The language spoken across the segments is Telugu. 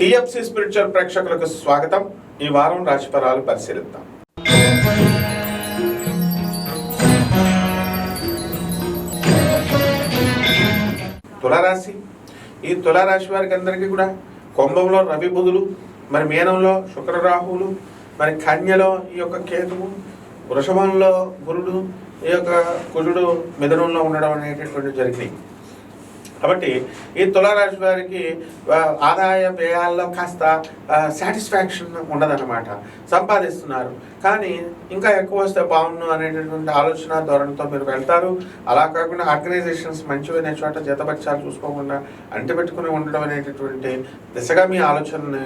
టిఎఫ్సి స్పిరిచువల్ ప్రేక్షకులకు స్వాగతం. ఈ వారం రాశిఫలాలు పరిశీలిద్దాం. తులారాశి. ఈ తులారాశి వారికి అందరికీ కూడా కుంభంలో రవి బుధులు మరి మీనంలో శుక్రరాహువులు మరి కన్యలో ఈ యొక్క కేతువు వృషభంలో గురుడు ఈ యొక్క కుజుడు మిథునంలో ఉండడం అనేటటువంటి జరిగినాయి. కాబట్టి ఈ తులారాశి వారికి ఆదాయ వ్యయాల్లో కాస్త సాటిస్ఫాక్షన్ ఉండదన్నమాట. సంపాదిస్తున్నారు. కానీ ఇంకా ఎక్కువ వస్తే బాగుండు అనేటటువంటి ఆలోచన ధోరణితో మీరు వెళ్తారు. అలా కాకుండా ఆర్గనైజేషన్స్ మంచివైన చోట జతపరిచాలు చూసుకోకుండా అంటిపెట్టుకుని ఉండడం అనేటటువంటి దిశగా మీ ఆలోచనని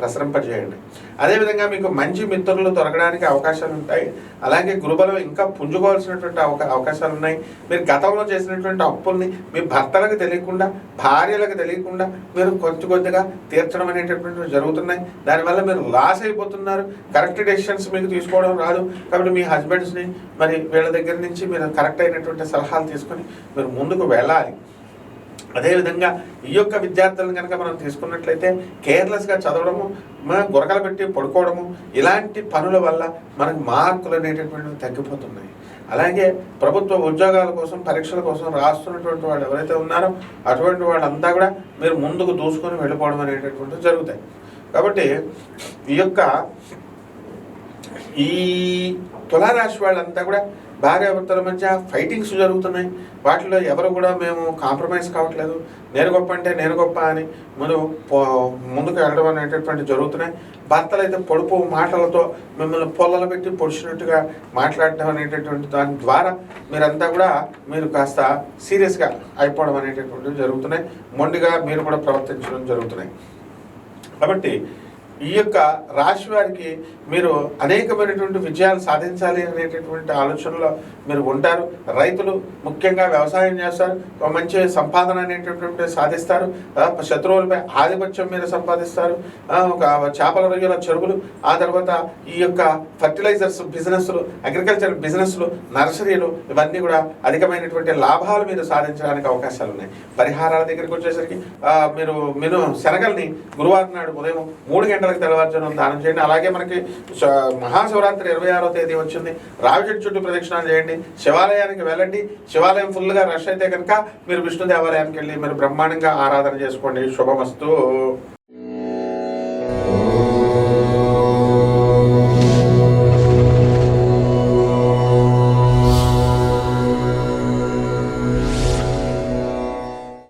ప్రసరింపజేయండి. అదేవిధంగా మీకు మంచి మిత్రులు దొరకడానికి అవకాశాలు ఉంటాయి. అలాగే గురుబలం ఇంకా పుంజుకోవాల్సినటువంటి అవకా అవకాశాలు ఉన్నాయి. మీరు గతంలో చేసినటువంటి అప్పుల్ని మీ భర్తలకు తెలియకుండా భార్యలకు తెలియకుండా మీరు కొద్ది కొద్దిగా తీర్చడం అనేటటువంటివి జరుగుతున్నాయి. దానివల్ల మీరు లాస్ అయిపోతున్నారు. కరెక్ట్ డెసిషన్స్ మీకు తీసుకోవడం రాదు. కాబట్టి మీ హస్బెండ్స్ని మరి వీళ్ళ దగ్గర నుంచి మీరు కరెక్ట్ అయినటువంటి సలహాలు తీసుకొని మీరు ముందుకు వెళ్ళాలి. అదేవిధంగా ఈ యొక్క విద్యార్థులను కనుక మనం తీసుకున్నట్లయితే కేర్లెస్గా చదవడము మన గురకలు పెట్టి పడుకోవడము ఇలాంటి పనుల వల్ల మనకు మార్కులు అనేటటువంటివి తగ్గిపోతున్నాయి. అలాగే ప్రభుత్వ ఉద్యోగాల కోసం పరీక్షల కోసం రాస్తున్నటువంటి వాళ్ళు ఎవరైతే ఉన్నారో అటువంటి వాళ్ళంతా కూడా మీరు ముందుకు దూసుకొని వెళ్ళిపోవడం అనేటటువంటివి జరుగుతాయి. కాబట్టి ఈ యొక్క ఈ తులారాశి వాళ్ళంతా కూడా భార్యాభర్తల మధ్య ఫైటింగ్స్ జరుగుతున్నాయి. వాటిలో ఎవరు కూడా మేము కాంప్రమైజ్ కావట్లేదు. నేను గొప్ప అంటే నేను గొప్ప అని ముందు పో- ముందుకు వెళ్ళడం అనేటటువంటి జరుగుతున్నాయి. భర్తలు అయితే పొడుపు మాటలతో మిమ్మల్ని పొల్లలు పెట్టి పొడిచినట్టుగా మాట్లాడటం అనేటటువంటి దాని ద్వారా మీరంతా కూడా మీరు కాస్త సీరియస్గా అయిపోవడం అనేటటువంటివి జరుగుతున్నాయి. మొండిగా మీరు కూడా ప్రవర్తించడం జరుగుతున్నాయి. కాబట్టి ఈ యొక్క రాశి వారికి మీరు అనేకమైనటువంటి విజయాలు సాధించాలి అనేటటువంటి ఆలోచనలో మీరు ఉంటారు. రైతులు ముఖ్యంగా వ్యవసాయం చేస్తారు. మంచి సంపాదన అనేటటువంటి సాధిస్తారు. శత్రువులపై ఆధిపత్యం మీద సంపాదిస్తారు. ఒక చేపల రొయ్యల చెరువులు ఆ తర్వాత ఈ యొక్క ఫర్టిలైజర్స్ బిజినెస్లు అగ్రికల్చర్ బిజినెస్లు నర్సరీలు ఇవన్నీ కూడా అధికమైనటువంటి లాభాలు మీరు సాధించడానికి అవకాశాలు ఉన్నాయి. పరిహారాల దగ్గరికి వచ్చేసరికి మీరు మీరు శనగల్ని గురువారం నాడు ఉదయం మూడు గంటల గంటలకు తెల్లవారుజనం దానం చేయండి. అలాగే మనకి మహాశివరాత్రి ఇరవై ఆరో తేదీ వచ్చింది. రావిచెట్టు చుట్టూ ప్రదక్షిణాలు చేయండి. శివాలయానికి వెళ్ళండి. శివాలయం ఫుల్గా రష్ అయితే కనుక మీరు విష్ణు దేవాలయానికి వెళ్ళి మీరు బ్రహ్మాండంగా ఆరాధన చేసుకోండి. శుభమస్తు.